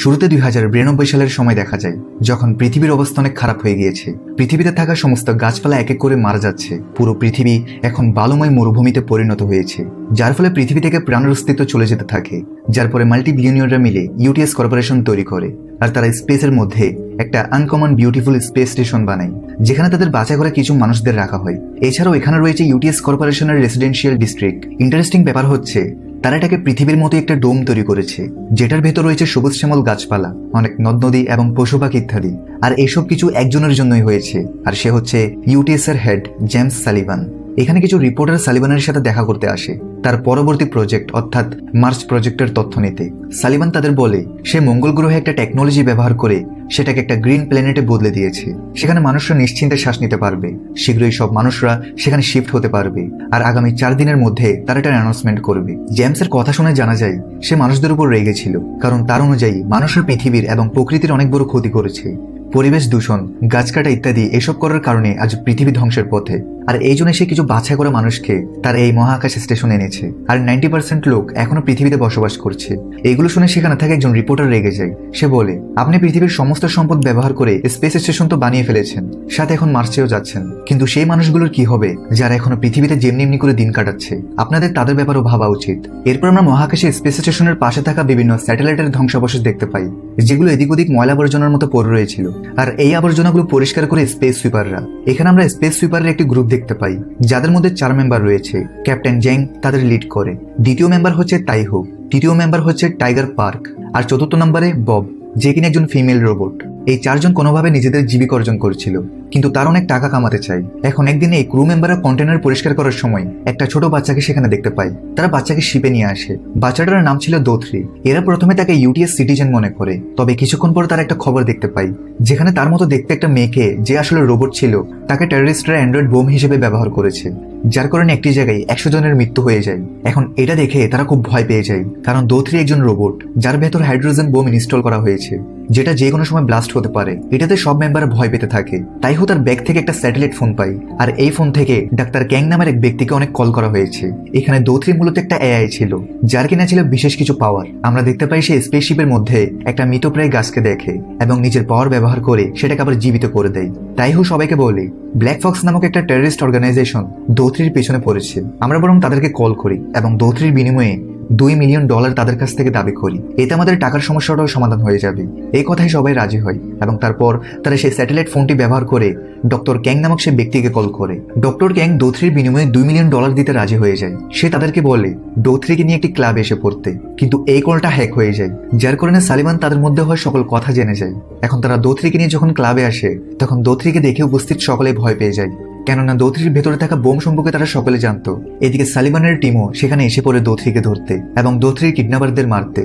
শুরুতে দুই হাজার বিরানব্বই সালের সময় দেখা যায়, যখন পৃথিবীর অবস্থা অনেক খারাপ হয়ে গিয়েছে। পৃথিবীতে থাকা সমস্ত গাছপালা এক এক করে মারা যাচ্ছে। পুরো পৃথিবী এখন বালুময় মরুভূমিতে পরিণত হয়েছে, যার ফলে পৃথিবী থেকে প্রাণের অস্তিত্ব চলে যেতে থাকে, যার পরে মাল্টি বিলিয়নিয়ররা মিলে ইউটিএস কর্পোরেশন তৈরি করে, আর তারা স্পেসের মধ্যে একটা আনকমন বিউটিফুল স্পেস স্টেশন বানায়, যেখানে তাদের বাছাই করে কিছু মানুষদের রাখা হয়। এছাড়াও এখানে রয়েছে ইউটিএস কর্পোরেশনের রেসিডেন্সিয়াল ডিস্ট্রিক্ট। ইন্টারেস্টিং ব্যাপার হচ্ছে তারা এটাকে পৃথিবীর মতো একটা ডোম তৈরি করেছে, যেটার ভেতর রয়েছে সবুজ শ্যামল গাছপালা, অনেক নদ নদী এবং পশু পাখি ইত্যাদি। আর এসব কিছু একজনের জন্যই হয়েছে, আর সে হচ্ছে ইউটিএস এর হেড জেমস সালিভান এখানে কিছু রিপোর্টার সালিবানের সাথে দেখা করতে আসে। তার পরবর্তী প্রজেক্ট অর্থাৎ মার্চ প্রজেক্টের তথ্য নিতে। সালিবান তাদের বলে, সে মঙ্গল গ্রহে একটা টেকনোলজি ব্যবহার করে সেটাকে একটা গ্রিন প্ল্যানেটে বদলে দিয়েছে। সেখানে মানুষরা নিশ্চিন্তে শ্বাস নিতে পারবে। শীঘ্রই সব মানুষরা সেখানে শিফট হতে পারবে। আর আগামী চার দিনের মধ্যে তারা একটা অ্যানাউন্সমেন্ট করবে। জেমসের কথা শুনে জানা যায়, সে মানুষদের উপর রেগেছিল কারণ তার অনুযায়ী, মানুষের পৃথিবীর এবং প্রকৃতির অনেক বড় ক্ষতি করেছে। পরিবেশ দূষণ, গাছ কাটা ইত্যাদি এসব করার কারণে আজ পৃথিবী ধ্বংসের পথে। আর এই জন্য সে কিছু বাছাই করা মানুষকে তার এই মহাকাশ স্টেশনে এনেছে। আর নাইনটি পার্সেন্ট লোক এখনও পৃথিবীতে বসবাস করছে। এগুলো শুনে সেখানে থাকে একজন রিপোর্টার রেগে যায়। সে বলে, আপনি পৃথিবীর সমস্ত সম্পদ ব্যবহার করে স্পেস স্টেশন তো বানিয়ে ফেলেছেন, সাথে এখন মার্চেও যাচ্ছেন। কিন্তু সেই মানুষগুলোর কি হবে, যারা এখনও পৃথিবীতে যেমনি এমনি করে দিন কাটাচ্ছে? আপনাদের তাদের ব্যাপারেও ভাবা উচিত। এরপর আমরা মহাকাশে স্পেস স্টেশনের পাশে থাকা বিভিন্ন স্যাটেলাইটের ধ্বংসাবশেষ দেখতে পাই, যেগুলো এদিক ওদিক ময়লা আবর্জনার মতো পড়ে রয়েছিল। আর এই আবর্জনাগুলো পরিষ্কার করে স্পেস সুইপাররা এখানে আমরা স্পেস সুইপারের একটি গ্রুপ দেখতে পাই। যাদের মধ্যে চার মেম্বার রয়েছে। ক্যাপ্টেন জ্যাং তাদের লিড করে। দ্বিতীয় মেম্বার হচ্ছে তাইহো তৃতীয় মেম্বার হচ্ছে টাইগার পার্ক আর চতুর্থ নম্বরে বব যে কিনা একজন ফিমেল রোবট এই চারজন কোনোভাবে নিজেদের জীবিকা অর্জন করছিল, কিন্তু তার অনেক টাকা কামাতে চাই এখন একদিনে এই ক্রু মেম্বাররা কন্টেনার পরিষ্কার করার সময় একটা ছোট বাচ্চাকে সেখানে দেখতে পাই তারা বাচ্চাকে শিপে নিয়ে আসে। বাচ্চাটার নাম ছিল দোথরি এরা প্রথমে তাকে ইউটিএস সিটিজেন মনে করে, তবে কিছুক্ষণ পর তার একটা খবর দেখতে পাই, যেখানে তার মতো দেখতে একটা মেয়েকে যে আসলে রোবট ছিল, তাকে টেররিস্টরা অ্যান্ড্রয়েড বোম হিসেবে ব্যবহার করেছে, যার কারণে একটি জায়গায় একশো জনের মৃত্যু হয়ে যায়। এখন এটা দেখে তারা খুব ভয় পেয়ে যায়, কারণ দোথরি একজন রোবট যার ভেতর হাইড্রোজেন বোম ইনস্টল করা হয়েছে। যেটা যে কোনো সময় ব্লাস্ট হতে পারে। এটাতে সব মেম্বার ভয় পেতে থাকে। তাই হো তার ব্যাগ থেকে একটা স্যাটেলাইট ফোন পাই। আর এই ফোন থেকে ডাক্তার ক্যাং নামের এক ব্যক্তিকে অনেক কল করা হয়েছে। এখানে দোথরি মূলত একটা এআই ছিল, যার কিনা ছিল বিশেষ কিছু পাওয়ার আমরা দেখতে পাই সে স্পেসশিপের মধ্যে একটা মৃতপ্রায় গাছকে দেখে এবং নিজের পাওয়ার ব্যবহার করে সেটাকে আবার জীবিত করে দেয়। তাই হো সবাইকে বলে ব্ল্যাক ফক্স নামক একটা টেররিস্ট অর্গানাইজেশন দৌত্রির পেছনে পড়েছে। আমরা বরং তাদেরকে কল করি এবং দৌত্রির বিনিময়ে দুই মিলিয়ন ডলার তাদের কাছ থেকে দাবি করি। এতে আমাদের টাকার সমস্যাটাও সমাধান হয়ে যাবে। এই কথায় সবাই রাজি হয় এবং তারপর তারা সেই স্যাটেলাইট ফোনটি ব্যবহার করে ডক্টর ক্যাং নামক সে ব্যক্তিকে কল করে। ডক্টর ক্যাং দৌথ্রির বিনিময়ে দুই মিলিয়ন ডলার দিতে রাজি হয়ে যায়। সে তাদেরকে বলে, দৌথ্রিকে নিয়ে একটি ক্লাবে এসে পড়তে। কিন্তু এই কলটা হ্যাক হয়ে যায়। যার কারণে সালিমান তাদের মধ্যে হয় সকল কথা জেনে যায়। এখন তারা দৌথ্রিকে নিয়ে যখন ক্লাবে আসে, তখন দৌথ্রিকে দেখে উপস্থিত সকলে ভয় পেয়ে যায়। কেননা দৌথির ভেতরে থাকা বোম সম্পর্কে তারা সকলে জানত এদিকে সালিমানের টিমও সেখানে এসে পড়ে দৌথিকে ধরতে এবং দৌথির কিডন্যাপারদের মারতে.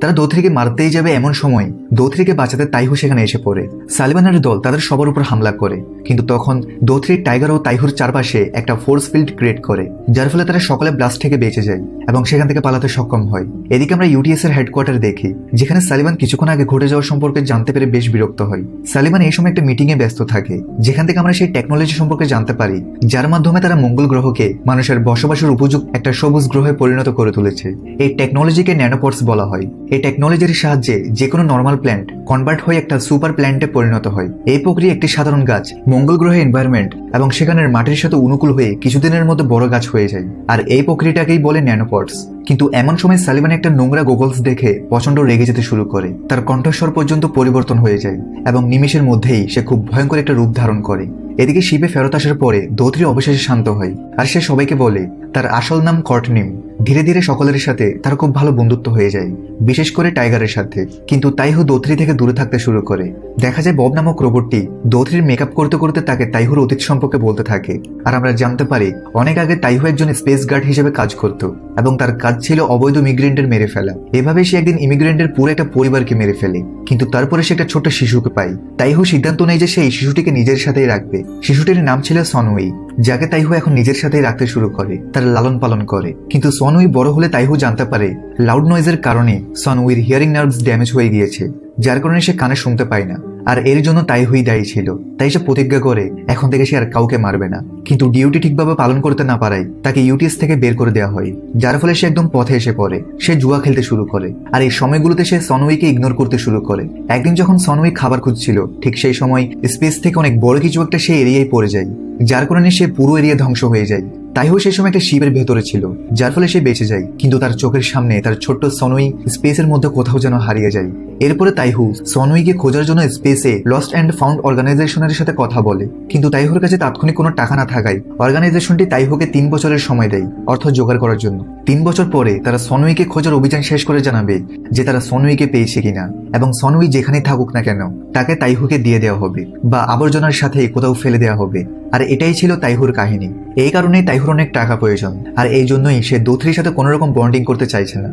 তারা দৌথিকে মারতেই যাবে এমন সময় দৌত্রিকে বাঁচাতে তাইহু সেখানে এসে পড়ে। সালিমানের দল তাদের সবার উপর হামলা করে, কিন্তু তখন দৌত্রির টাইগার ও তাইহুর চারপাশে একটা ফোর্স ফিল্ড ক্রিয়েট করে, যার ফলে তারা সকলে ব্লাস্ট থেকে বেঁচে যায় এবং সেখান থেকে পালাতে সক্ষম হয়। এদিকে আমরা ইউটিএস এর হেডকোয়ার্টার দেখি, যেখানে সালিমান কিছুক্ষণ আগে ঘটে যাওয়ার সম্পর্কে জানতে পেরে বেশ বিরক্ত হয়। সালিমান এই সময় একটা মিটিং এ ব্যস্ত থাকে, যেখান থেকে আমরা সেই টেকনোলজি সম্পর্কে জানতে পারি, যার মাধ্যমে তারা মঙ্গল গ্রহকে মানুষের বসবাসের উপযুক্ত একটা সবুজ গ্রহে পরিণত করে তুলেছে। এই টেকনোলজিকে ন্যানোপটস বলা হয়। এই টেকনোলজির সাহায্যে যে কোনো নর্মাল প্ল্যান্ট কনভার্ট হয়ে একটা সুপার প্ল্যান্টে পরিণত হয়। এই প্রক্রিয়া একটি সাধারণ গাছ, মঙ্গল গ্রহে এনভায়রনমেন্ট এবং সেখানের মাটির সাথে অনুকূল হয়ে কিছুদিনের মধ্যে বড় গাছ হয়ে যায়। আর এই প্রক্রিয়াটাকেই বলে ন্যানোপটস কিন্তু এমন সময় সালিমান একটা নোংরা গোগলস দেখে প্রচণ্ড রেগে যেতে শুরু করে। তার কণ্ঠস্বর পর্যন্ত পরিবর্তন হয়ে যায় এবং নিমিষের মধ্যেই সে খুব ভয়ঙ্কর একটা রূপ ধারণ করে। এদিকে শিবে ফেরত আসার পরে দৌত্রী অবশেষে শান্ত হয় আর সে সবাইকে বলে, তার আসল নাম কর্টনিম ধীরে ধীরে সকলের সাথে তার খুব ভালো বন্ধুত্ব হয়ে যায়, বিশেষ করে টাইগারের সাথে। কিন্তু তাইহু দৌত্রি থেকে দূরে থাকতে শুরু করে। দেখা যায় বব নামক রোবটটি দৌত্রির মেকআপ করতে করতে তাকে তাইহুর অতীত সম্পর্কে বলতে থাকে। আর আমরা জানতে পারি, অনেক আগে তাইহু একজন স্পেস গার্ড হিসেবে কাজ করত এবং তার কাজ ছিল অবৈধ ইমিগ্রেন্টের মেরে ফেলা। এভাবে সে একদিন ইমিগ্রেন্টের পুরো একটা পরিবারকে মেরে ফেলে। কিন্তু তারপরে সে একটা ছোট শিশুকে পায়। তাইহু সিদ্ধান্ত নেয় যে সে এই শিশুটিকে নিজের সাথেই রাখবে। শিশুটির নাম ছিল সনউই যাকে তাইহু এখন নিজের সাথেই রাখতে শুরু করে, তার লালন পালন করে। কিন্তু সনউই বড় হলে তাইহু জানতে পারে লাউড নয়েজের কারণে সনউইর হিয়ারিং নার্ভস ড্যামেজ হয়ে গিয়েছে, যার কারণে সে কানে শুনতে পায় না। আর এর জন্য তাইহুই দায়ী ছিল। তাই সে প্রতিজ্ঞা করে, এখন থেকে সে আর কাউকে মারবে না। কিন্তু ডিউটি ঠিকভাবে পালন করতে না পারায় তাকে ইউটিএস থেকে বের করে দেওয়া হয়। যার ফলে সে একদম পথে এসে পড়ে। সে জুয়া খেলতে শুরু করে। আর এই সময়গুলোতে সে সনউইকে ইগনোর করতে শুরু করে। একদিন যখন সনউই খাবার খুঁজছিল, ঠিক সেই সময় স্পেস থেকে অনেক বড় কিছু একটা সে এরিয়ায় পড়ে যায়। যার কারণে সে পুরো এরিয়া ধ্বংস হয়ে যায়। তাইহো সেই সময় একটা শিপের ভেতরে ছিল, যার ফলে সে বেঁচে যায়। কিন্তু তার চোখের সামনে তার ছোট্ট সনুই স্পেসের মধ্যে কোথাও যেন হারিয়ে যায়। এরপরে তাইহু সনুইকে খোঁজার জন্য স্পেসে লস্ট অ্যান্ড ফাউন্ড অর্গানাইজেশনের সাথে কথা বলে। কিন্তু তাইহুর কাছে তাৎক্ষণিক কোনো টাকা না থাকায় অর্গানাইজেশনটি তাইহুকে তিন বছরের সময় দেয় অর্থ জোগাড় করার জন্য। তিন বছর পরে তারা সনুইকে খোঁজার অভিযান শেষ করে জানাবে যে তারা সনুইকে পেয়েছে কিনা এবং সনুই যেখানেই থাকুক না কেন, তাকে তাইহুকে দিয়ে দেওয়া হবে বা আবর্জনার সাথে কোথাও ফেলে দেওয়া হবে। আর এটাই ছিল তাইহুর কাহিনী। এই কারণে কারণেই তাইহুর অনেক টাকা প্রয়োজন। আর এই জন্যই সে দোথরির সাথে কোনো রকম বন্ডিং করতে চাইছে না।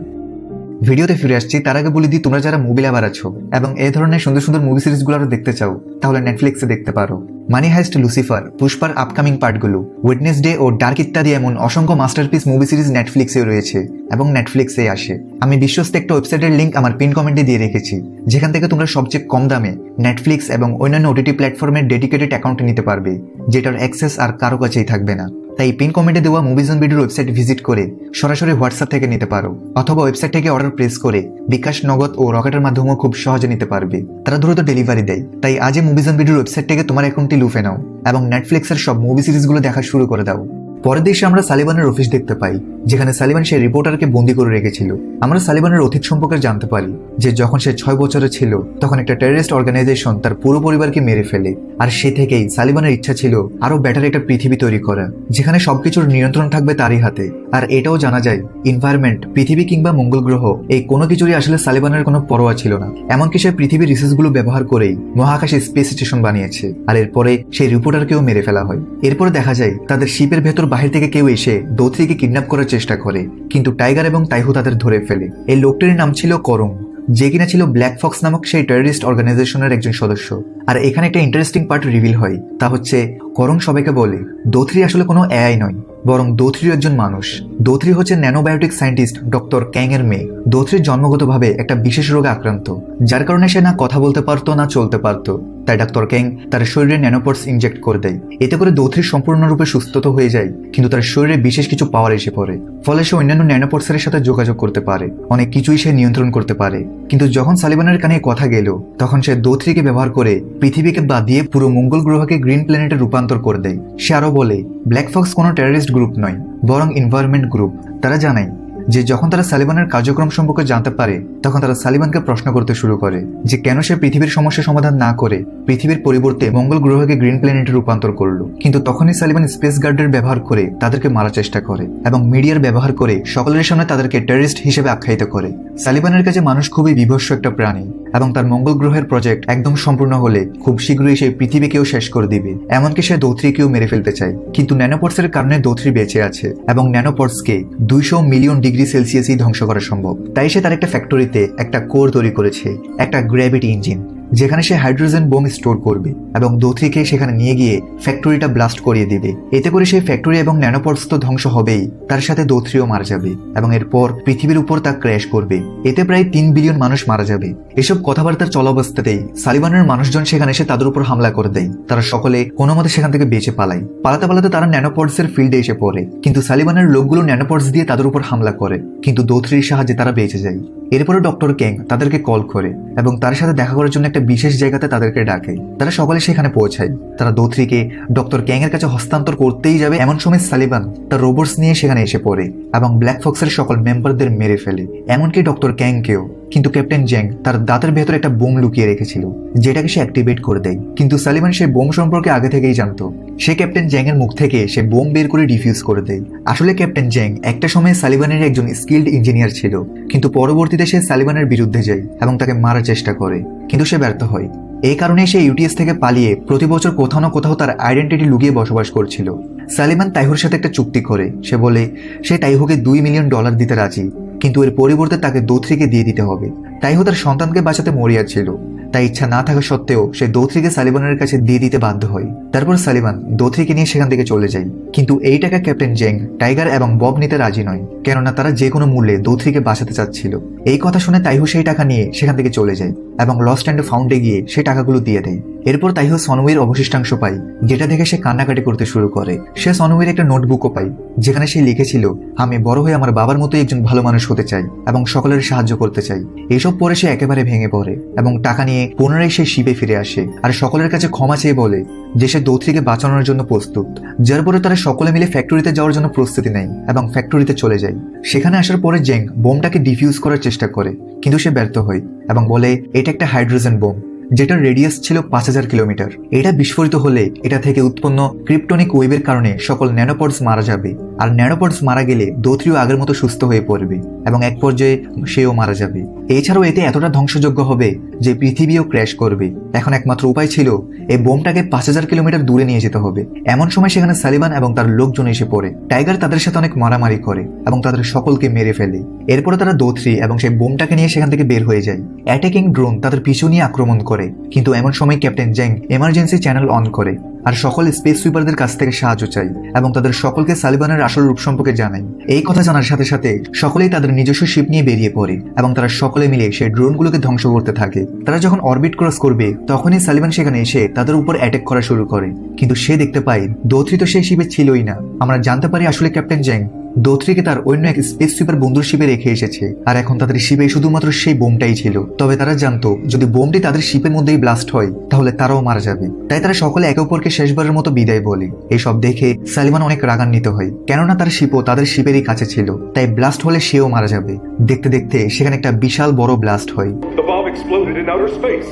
ভিডিওতে ফিরে আসছি, তার আগে বলে দিই, তোমরা যারা মুভি লাভার আছো এবং এই ধরনের সুন্দর সুন্দর মুভি সিরিজগুলো দেখতে চাও, তাহলে নেটফ্লিক্সে দেখতে পারো। মানি হাইস্ট লুসিফার পুষ্পার আপকামিং পার্টগুলো ওয়েডনেসডে ও ডার্ক ইত্যাদি এমন অসংখ্য মাস্টারপিস মুভি সিরিজ নেটফ্লিক্সে রয়েছে এবং নেটফ্লিক্সে আসে। আমি বিশ্বস্ত একটা ওয়েবসাইটের লিঙ্ক আমার পিন কমেন্টে দিয়ে রেখেছি। যেখান থেকে তোমরা সবচেয়ে কম দামে নেটফ্লিক্স এবং অন্যান্য ওটিটি প্ল্যাটফর্মের ডেডিকেটেড অ্যাকাউন্ট নিতে পারবে, যেটার অ্যাক্সেস আর কারও কাছেই থাকবে না। তাই পিন কমেন্টে দেওয়া মুভিজ অন ভিডিওর ওয়েবসাইট ভিজিট করে সরাসরি হোয়াটসঅ্যাপ থেকে নিতে পারো। অথবা ওয়েবসাইট থেকে অর্ডার প্রেস করে বিকাশ নগদ ও রকেটের মাধ্যমেও খুব সহজে নিতে পারবে। তারা দ্রুত ডেলিভারি দেয়। তাই আজই মুভিজ অন ভিডিওর ওয়েবসাইট থেকে তোমার অ্যাকাউন্টটি লুফে নাও এবং নেটফ্লিক্সের সব মুভি সিরিজগুলো দেখা শুরু করে দাও। পরের দেশে আমরা সালিবানের অফিস দেখতে পাই, যেখানে সালিবান সেই রিপোর্টারকে বন্দি করে রেখেছিল। আমরা সালিবানের অতীত সম্পর্কে জানতে পারি যে যখন সে ছয় বছরে ছিল, তখন একটা টেররিস্ট অর্গানাইজেশন তার পুরো পরিবারকে মেরে ফেলে। আর সে থেকেই সালিবানের ইচ্ছা ছিল আরও বেটার একটা পৃথিবী তৈরি করা যেখানে সবকিছুর নিয়ন্ত্রণ থাকবে তারই হাতে। আর এটাও জানা যায় এনভায়রনমেন্ট পৃথিবী কিংবা মঙ্গল গ্রহ, এই কোনো কিছুরই আসলে সালিবানের কোনো পরোয়া ছিল না। এমনকি সে পৃথিবীর রিসোর্সগুলো ব্যবহার করেই মহাকাশে স্পেস স্টেশন বানিয়েছে। আর এরপরে সেই রিপোর্টারকেও মেরে ফেলা হয়। এরপরে দেখা যায়, তাদের শিপের ভেতর বাহির থেকে কেউ এসে দৌত্রিকে কিডন্যাপ করার চেষ্টা করে, কিন্তু টাইগার এবং টাইহু তাদের ধরে ফেলে। এই লোকটির নাম ছিল করং যে কিনা ছিল ব্ল্যাক ফক্স নামক সেই টেররিস্ট অর্গানাইজেশনের একজন সদস্য। আর এখানে একটা ইন্টারেস্টিং পার্ট রিভিল হয়, তা হচ্ছে করং সবাইকে বলে দোথরি আসলে কোনো এআই নয়, বরং দোথরি একজন মানুষ। দোথরি হচ্ছে ন্যানোবায়োটিক সায়েন্টিস্ট ডক্টর ক্যাং এর মেয়ে। দোথরির জন্মগতভাবে একটা বিশেষ রোগে আক্রান্ত, যার কারণে সে না কথা বলতে পারতো, না চলতে পারতো। তাই ডাক্তার ক্যাং তার শরীরে ন্যানোপটস ইনজেক্ট করে দেয়। এতে করে দৌথরি সম্পূর্ণরূপে সুস্থ তো হয়ে যায়, কিন্তু তার শরীরে বিশেষ কিছু পাওয়ার এসে পড়ে। ফলে সে অন্যান্য ন্যানোপটসের সাথে যোগাযোগ করতে পারে, অনেক কিছুই সে নিয়ন্ত্রণ করতে পারে। কিন্তু যখন সালিবানের কানে কথা গেল, তখন সে দৌথরিকে ব্যবহার করে পৃথিবীকে বাদ দিয়ে পুরো মঙ্গল গ্রহকে গ্রিন প্ল্যানেটে রূপান্তর করে দেয়। সে আরও বলে, ব্ল্যাক ফক্স কোনো টেররিস্ট গ্রুপ নয়, বরং এনভায়রনমেন্ট গ্রুপ তারা জানায় যে যখন তারা সালিবানের কার্যক্রম সম্পর্কে জানতে পারে, তখন তারা সালিবানকে প্রশ্ন করতে শুরু করে যে কেন সে পৃথিবীর সমস্যা সমাধান না করে পৃথিবীর পরিবর্তে মঙ্গল গ্রহকে গ্রিন প্ল্যানেটে রূপান্তর করল। কিন্তু তখনই সালিবান স্পেস গার্ডের ব্যবহার করে তাদেরকে মারার চেষ্টা করে এবং মিডিয়ার ব্যবহার করে সকলের সামনে তাদেরকে টেররিস্ট হিসেবে আখ্যায়িত করে। সালিবানের কাছে মানুষ খুবই বিভৎস একটা প্রাণী এবং তার মঙ্গল গ্রহের প্রজেক্ট একদম সম্পূর্ণ হলে খুব শীঘ্রই সেই পৃথিবীকেও শেষ করে দিবে। এমনকি সে দৌত্রিকেও মেরে ফেলতে চায়। কিন্তু ন্যানোপটসের কারণে দৌত্রি বেঁচে আছে এবং ন্যানোপটসকে দুইশো মিলিয়ন ডিগ্রি সেলসিয়াসই ধ্বংস করা সম্ভব। তাই সে তার একটা ফ্যাক্টরিতে একটা কোর তৈরি করেছে, একটা গ্র্যাভিটি ইঞ্জিন যেখানে সে হাইড্রোজেন বোম স্টোর করবে এবং দোথরিকে সেখানে নিয়ে গিয়ে ফ্যাক্টরিটা ব্লাস্ট করিয়ে দিবে। এতে করে সেই ফ্যাক্টরি এবং ন্যানোপটস তো ধ্বংস হবেই। তার সাথে দোথ্রিও মারা যাবে এবং এরপর পৃথিবীর উপর তা ক্র্যাশ করবে। এতে প্রায় তিন বিলিয়ন মানুষ মারা যাবে। এসব কথাবার্তার চলাবস্থাতেই সালিবানের মানুষজন সেখানে এসে তাদের উপর হামলা করে দেয়। তারা সকলে কোনো মতে সেখান থেকে বেঁচে পালায়। পালাতে পালাতে তারা ন্যানোপটস এর ফিল্ডে এসে পড়ে। কিন্তু সালিবানের লোকগুলো ন্যানোপটস দিয়ে তাদের উপর হামলা করে। কিন্তু দোথ্রির সাহায্যে তারা বেঁচে যায়। এরপরে ডক্টর ক্যাং তাদেরকে কল করে এবং তার সাথে দেখা করার জন্য একটা বিশেষ জায়গাতে তাদেরকে ডাকে। তারা সকালে সেখানে পৌঁছায়। তারা দোথ্রিকে ডক্টর ক্যাং এর কাছে হস্তান্তর করতেই যাবে এমন সময় সালিবান তার রোবটস নিয়ে সেখানে এসে পড়ে এবং ব্ল্যাক ফক্সের সকল মেম্বারদের মেরে ফেলে। এমনকি ডক্টর ক্যাংকেও। কিন্তু ক্যাপ্টেন জ্যাং তার দাঁতের ভেতরে একটা বোম লুকিয়ে রেখেছিল, যেটাকে সে অ্যাক্টিভেট করে দেয়। কিন্তু সালিমান সেই বোম সম্পর্কে আগে থেকেই জানতো। সে ক্যাপ্টেন জ্যাং এর মুখ থেকে সে বোম বের করে ডিফিউজ করে দেয়। আসলে ক্যাপ্টেন জ্যাং একটা সময় সালিবানের একজন স্কিল্ড ইঞ্জিনিয়ার ছিল, কিন্তু পরবর্তীতে সে সালিবানের বিরুদ্ধে যায় এবং তাকে মারার চেষ্টা করে। কিন্তু সে ব্যর্থ হয়। এই কারণে সে ইউটিএস থেকে পালিয়ে প্রতি বছর কোথাও না কোথাও তার আইডেন্টিটি লুকিয়ে বসবাস করছিল। সালিমান তাইহুর সাথে একটা চুক্তি করে। সে বলে, সে তাইহুকে দুই মিলিয়ন ডলার দিতে রাজি, কিন্তু এর পরিবর্তে তাকে দোথরিকে দিয়ে দিতে হবে। তাইহু তার সন্তানকে বাঁচাতে মরিয়া ছিল। তাই ইচ্ছা না থাকা সত্ত্বেও সে দোথরিকে সালিবানের কাছে দিয়ে দিতে বাধ্য হয়। তারপর সালিবান দোথরিকে নিয়ে সেখান থেকে চলে যায়। কিন্তু এই টাকা ক্যাপ্টেন জেং, টাইগার এবং বব নিতে রাজি নয়, কেননা তারা যে কোনো মূল্যে দোথরিকে বাঁচাতে চাচ্ছিল। এই কথা শুনে তাইহু সেই টাকা নিয়ে সেখান থেকে চলে যায়। এবং লস্ট অ্যান্ড ফাউন্ডে গিয়ে সে টাকাগুলো দিয়ে দেয়। এরপর তাইহু সনউইর অবশিষ্টাংশ পায়, যেটা দেখে সে কান্নাকাটি করতে শুরু করে। সে সনউইর একটা নোটবুকও পায়, যেখানে সে লিখেছিল, আমি বড় হয়ে আমার বাবার মতোই একজন ভালো মানুষ হতে চাই এবং সকলের সাহায্য করতে চাই। এসব পরে সে একেবারে ভেঙে পড়ে এবং টাকা নিয়ে পুনরায় সে শিবে ফিরে আসে আর সকলের কাছে ক্ষমা চেয়ে বলে যে সে দৌত্রীকে বাঁচানোর জন্য প্রস্তুত, যার পরে তারা সকলে মিলে ফ্যাক্টরিতে যাওয়ার জন্য প্রস্তুতি নেয় এবং ফ্যাক্টরিতে চলে যায়। সেখানে আসার পরে জেং বোমটাকে ডিফিউজ করার চেষ্টা করে, কিন্তু সে ব্যর্থ হয় এবং বলে, এটা একটা হাইড্রোজেন বোম যেটার রেডিয়াস ছিল পাঁচ হাজার কিলোমিটার। এটা বিস্ফোরিত হলে এটা থেকে উৎপন্ন ক্রিপ্টনিক ওয়েভের কারণে সকল ন্যানোপডস মারা যাবে। আর ন্যানোপডস মারা গেলে দোত্রিও আগের মতো সুস্থ হয়ে পড়বে এবং এক পর্যায়ে সেও মারা যাবে। এছাড়াও এতে এতটা ধ্বংসযোগ্য হবে যে পৃথিবীও ক্র্যাশ করবে। এখন একমাত্র উপায় ছিল এই বোমটাকে পাঁচ হাজার কিলোমিটার দূরে নিয়ে যেতে হবে। এমন সময় সেখানে সালিবান এবং তার লোকজন এসে পড়ে। টাইগার তাদের সাথে অনেক মারামারি করে এবং তাদের সকলকে মেরে ফেলে। এরপরে তারা দোথরি এবং সেই বোমটাকে নিয়ে সেখান থেকে বের হয়ে যায়। অ্যাটাকিং ড্রোন তাদের পিছু নিয়ে আক্রমণ করে। কিন্তু এমন সময় captain Zhang emergency channel on করে আর সকল স্পেস সুইপারদের কাছ থেকে সাহায্য চাই এবং তাদের সকলকে সালিবানের আসল রূপ সম্পর্কে জানাই এই কথা জানার সাথে সাথে সকলেই তাদের নিজস্ব শিপ নিয়ে বেরিয়ে পড়ে এবং তারা সকলে মিলে সেই ড্রোনগুলোকে ধ্বংস করতে থাকে। তারা যখন অরবিট ক্রস করবে, তখনই সালিবান সেখানে এসে তাদের উপর অ্যাটেক করা শুরু করে। কিন্তু সে দেখতে পায় দোথরি তো সেই শিপে ছিলই না। আমরা জানতে পারি আসলে ক্যাপ্টেন জ্যাং দোথরিকে তার অন্য এক স্পেস সুইপার বন্ধুর শিপে রেখে এসেছে। আর এখন তাদের শিপে শুধুমাত্র সেই বোমটাই ছিল। তবে তারা জানতো যদি বোমটি তাদের শিপের মধ্যেই ব্লাস্ট হয় তাহলে তারাও মারা যাবে। তাই তারা সকলে একে অপরকে শেষবারের মতো বিদায় বলে। এসব দেখে সালিমান অনেক রাগান্বিত হয়। কেননা তার শিপও তাদের শিপেরই কাছে ছিল। তাই ব্লাস্ট হলে সেও মারা যাবে। দেখতে দেখতে সেখানে একটা বিশাল বড় ব্লাস্ট হয়। The bomb exploded in outer space.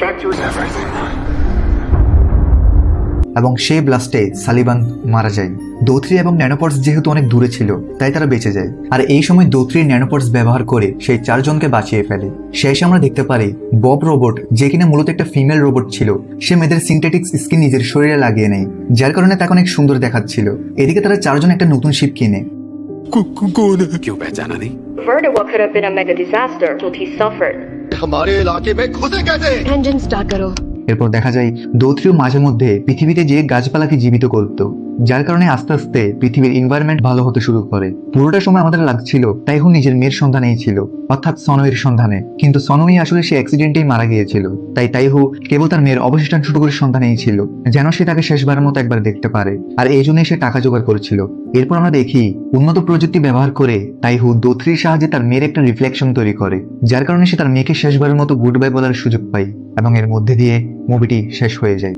Factory. Everything. এবং সেই ব্লাস্টে সালিবান মারা যায় দৌত্রি এবং ন্যানোপটস যেহেতু অনেক দূরে ছিল তাই তারা বেঁচে যায় আর এই সময় দৌত্রির ন্যানোপটস ব্যবহার করে সেই চারজনকে বাঁচিয়ে ফেলে শেষে আমরা দেখতে পারি বব রোবট যে কিনা মূলত একটা ফিমেল রোবট ছিল সে মেয়েদের সিনথেটিক্স স্কিন নিজের শরীরে লাগিয়ে নেয় যার কারণে তাকে অনেক সুন্দর দেখাচ্ছিল এদিকে তারা চারজন একটা নতুন শিপ কিনে क्यों पहचाना नहीं Vertigo could have been a mega disaster, but he suffered. हमारे इलाके में घुसे कैसे Engine start करो. এরপর দেখা যায় দৌত্রীয় মাঝে মধ্যে পৃথিবীতে যে গাছপালাকে জীবিত করত যার কারণে আস্তে আস্তে পৃথিবীর এনভায়রনমেন্ট ভালো হতে শুরু করে। পুরোটা সময় আমাদের লাগছিল তাইহু নিজের মেয়ের সন্ধানেই ছিল, অর্থাৎ সনয়ের সন্ধানে। কিন্তু সনই আসলে সে অ্যাক্সিডেন্টেই মারা গিয়েছিল, তাই তাইহু কেবল তার মেয়ের অবশিষ্টাংশটুকুর সন্ধানেই ছিল, যেন সে তাকে শেষবারের মতো একবার দেখতে পারে, আর এই জন্যই সে টাকা জোগাড় করছিল। এরপর আমরা দেখি, উন্নত প্রযুক্তি ব্যবহার করে তাই তাইহু দোথরির সাহায্যে তার মেয়ের একটা রিফ্লেকশন তৈরি করে, যার কারণে সে তার মেয়েকে শেষবারের মতো গুড বাই বলার সুযোগ পায়, এবং এর মধ্যে দিয়ে মুভিটি শেষ হয়ে যায়।